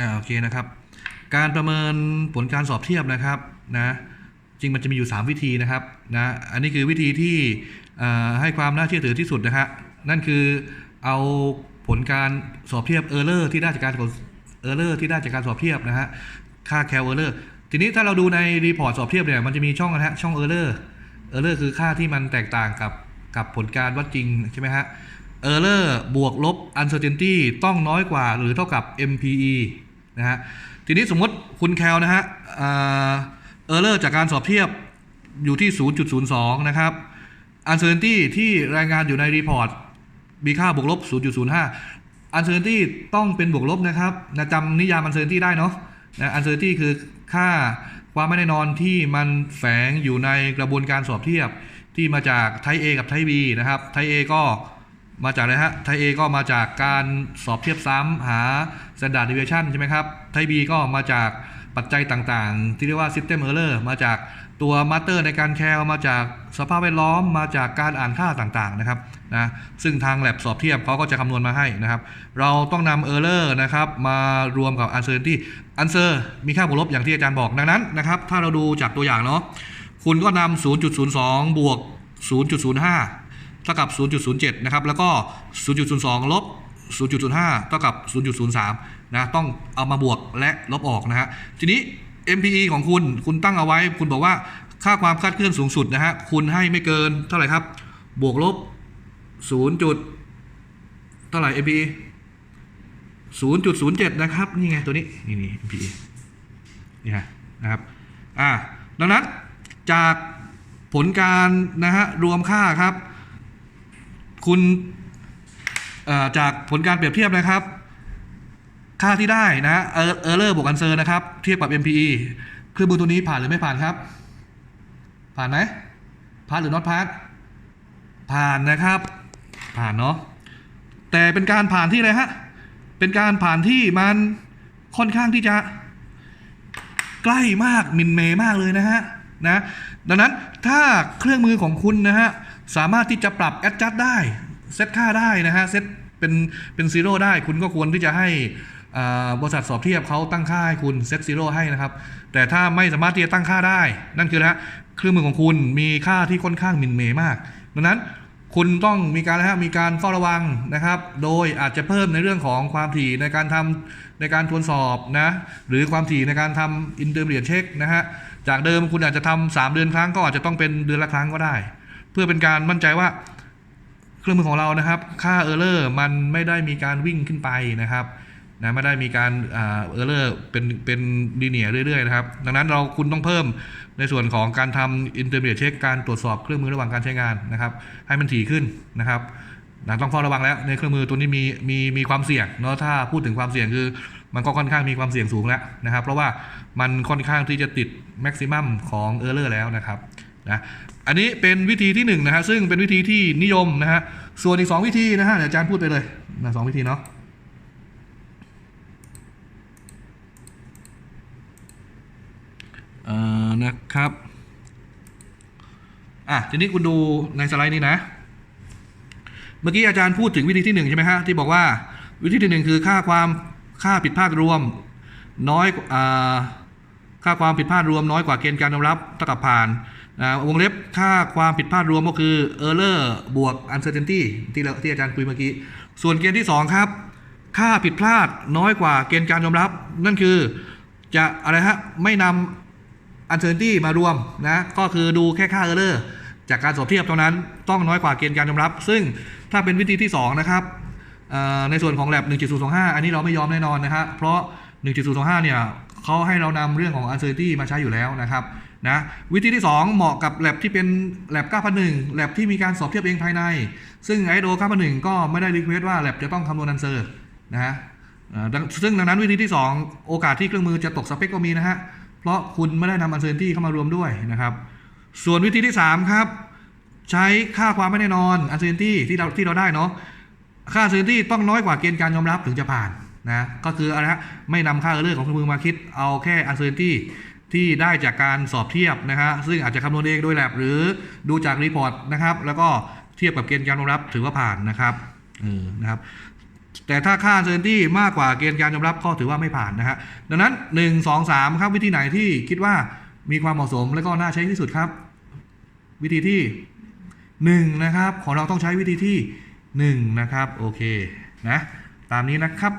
อ่าโอเคนะครับ การประเมินผลการสอบเทียบนะครับนะจริงมันจะมีอยู่ 3 วิธีนะครับนะอันนี้คือวิธีที่ให้ความน่าเชื่อถือที่สุดนะฮะนั่นคือเอาผลการสอบเทียบเออร์เลอร์ที่ได้จากการเออร์เลอร์ที่ได้จากการสอบเทียบนะฮะค่าแคลเออร์เลอร์ทีนี้ถ้าเราดูในรีพอร์ตสอบเทียบเนี่ยมันจะมีช่องนะฮะช่องเออร์เลอร์เออร์เลอร์คือค่าที่มันแตกต่างกับกับผลการวัดจริงใช่ไหมฮะ error บวกลบ uncertainty ต้องน้อยกว่าหรือเท่ากับ MPE นะฮะ ทีนี้สมมติคุณแคลนะฮะอ่า error จากการสอบเทียบอยู่ที่ 0.02 นะครับ uncertainty ที่รายงานอยู่ในรีพอร์ตมีค่าบวกลบ 0.05 uncertainty ต้องเป็นบวกลบนะครับนะจำนิยาม uncertainty ได้เนาะนะ uncertainty คือค่าความไม่แน่นอนที่มันแฝงอยู่ในกระบวนการสอบเทียบที่มาจากไท A กับไท B นะครับ ไท A ก็ มาจากอะไรฮะ ไทย A ก็มาจากการสอบเทียบซ้ำหา standard deviation ใช่ไหมครับ ไทย B ก็มาจากปัจจัยต่างๆ ที่เรียกว่า system error มาจากตัว master ในการแคลมาจากสภาพแวดล้อมมาจากการอ่านค่าต่างๆนะครับนะซึ่งทาง lab สอบเทียบเขาก็จะคำนวณมาให้นะครับ เราต้องนำ error นะครับมารวมกับ uncertainty answer มีค่าบวกลบอย่างที่อาจารย์บอกดังนั้นนะครับ ถ้าเราดูจากตัวอย่างเนาะคุณก็นำ0.02 บวก 0.05 เท่ากับ 0.07 นะครับ แล้วก็ 0.02 ลบ 0.05 เท่ากับ 0.03 นะ ต้องเอามาบวกและลบออกนะฮะ ทีนี้ MPE ของคุณ คุณตั้งเอาไว้ คุณบอกว่าค่าความคลาดเคลื่อนสูงสุดนะฮะ คุณให้ไม่เกินเท่าไหร่ครับ บวกลบ 0. จุดเท่าไหร่ MPE 0.07 นะครับ นี่ไงตัวนี้ นี่นี่ MPE นี่ฮะนะครับ อ่า ดังนั้นจากผลการนะฮะรวมค่าครับ คุณจากผลการเปรียบเทียบนะครับ ค่าที่ได้นะเออร์เลอร์บวกอันเซอร์นะครับ เทียบกับ MPE เครื่องมือตัวนี้ผ่านหรือไม่ผ่านครับ ผ่านไหมผ่านหรือ not ผ่านผ่านนะครับ ผ่านเนาะแต่เป็นการผ่านที่อะไรฮะเป็นการผ่านที่มันค่อนข้างที่จะ ใกล้มากมินเมย์มากเลยนะฮะนะดังนั้นถ้าเครื่องมือของคุณนะฮะ สามารถที่จะปรับแอดจัดได้เซตค่าได้นะฮะเซตเป็นเป็นซีโร่ได้ คุณก็ควรที่จะให้บริษัทสอบเทียบเขาตั้งค่าให้คุณเซตซีโร่ให้นะครับ แต่ถ้าไม่สามารถที่จะตั้งค่าได้ นั่นคือนะฮะเครื่องมือของคุณมีค่าที่ค่อนข้างมินเมย์มาก ดังนั้นคุณต้องมีการนะฮะมีการเฝ้าระวังนะครับ โดยอาจจะเพิ่มในเรื่องของความถี่ในการทำในการทวนสอบนะหรือความถี่ในการทำอินเตอร์เมียเช็คนะฮะจากเดิมคุณอาจจะทำสามเดือนครั้งก็อาจจะต้องเป็นเดือนละครั้งก็ได้ เพื่อเป็นการมั่นใจว่าเครื่องมือของเรานะครับ ค่าเออร์เลอร์มันไม่ได้มีการวิ่งขึ้นไปนะครับนะไม่ได้มีการเออร์เลอร์เป็นเป็นดีเนียเรื่อยๆนะครับ ดังนั้นเราคุณต้องเพิ่มในส่วนของการทำอินเตอร์เมียเช็คการตรวจสอบเครื่องมือระหว่างการใช้งานนะครับ ให้มันถี่ขึ้นนะครับนะต้องเฝ้าระวังแล้วในเครื่องมือตัวนี้มีมีมีความเสี่ยงเนาะถ้าพูดถึงความเสี่ยงคือมันก็ค่อนข้างมีความเสี่ยงสูงแล้วนะครับ เพราะว่ามันค่อนข้างที่จะติดแม็กซิมัมของเออร์เลอร์แล้วนะครับ นะอันนี้เป็นวิธีที่หนึ่งนะฮะซึ่งเป็นวิธีที่นิยมนะฮะส่วนอีกสองวิธีนะฮะเดี๋ยวอาจารย์พูดไปเลยนะสองวิธีเนาะเอ่อนะครับอะทีนี้คุณดูในสไลด์นี้นะ เมื่อกี้อาจารย์พูดถึงวิธีที่หนึ่งใช่ไหมฮะที่บอกว่าวิธีที่หนึ่งคือค่าความค่าผิดพลาดรวม น้อยอ่าค่าความผิดพลาดรวมน้อยกว่าเกณฑ์การยอมรับเท่ากับผ่าน วงเล็บค่าความผิดพลาดรวมก็คือ error บวก uncertainty ที่เราที่อาจารย์คุยเมื่อกี้ ส่วนเกณฑ์ที่สองครับ ค่าผิดพลาดน้อยกว่าเกณฑ์การยอมรับ นั่นคือจะอะไรฮะ ไม่นำ uncertainty มารวมนะ ก็คือดูแค่ค่า error จากการสอบเทียบเท่านั้นต้องน้อยกว่าเกณฑ์การยอมรับ ซึ่งถ้าเป็นวิธีที่ 2 นะครับ ในส่วนของ lab 1.025 อันนี้เราไม่ยอมแน่นอนนะฮะเพราะ 1.025 เนี่ย เขาให้เรานำเรื่องของ uncertainty มาใช้อยู่แล้วนะครับนะวิธีที่ 2 เหมาะกับ lab ที่เป็น lab 9,001 lab ที่มีการสอบเทียบเองภายใน ซึ่ง ISO 9,001ก็ไม่ได้รีเควสว่า lab จะต้องคำนวณ answer นะฮะเอ่อดังซึ่งดังนั้นวิธีที่ 2 โอกาสที่เครื่องมือจะตกสเปคก็มีนะฮะ เพราะคุณไม่ได้นำ uncertainty เข้ามารวมด้วยนะครับ ส่วนวิธีที่ 3 ครับ ใช้ค่าความไม่แน่นอน uncertainty ที่เราที่เราได้เนาะค่า uncertainty ต้องน้อยกว่าเกณฑ์การยอมรับถึงจะผ่าน นะก็คืออะไรฮะไม่นำค่าเรื่องของเครื่องมือมาคิดเอาแค่ uncertainty ที่ได้จากการสอบเทียบนะฮะซึ่งอาจจะคำนวณเองด้วยแลบหรือดูจากรีพอร์ตนะครับแล้วก็เทียบกับเกณฑ์การยอมรับถือว่าผ่านนะครับเออนะครับแต่ถ้าค่าเซนตี้มากกว่าเกณฑ์การยอมรับก็ถือว่าไม่ผ่านนะฮะดังนั้น 1 2 3 ครับวิธีไหนที่คิดว่ามีความเหมาะสมและก็น่าใช้ที่สุดครับ วิธีที่ 1 นะครับ ของเราต้องใช้วิธีที่ 1 นะครับ โอเคนะตามนี้นะครับ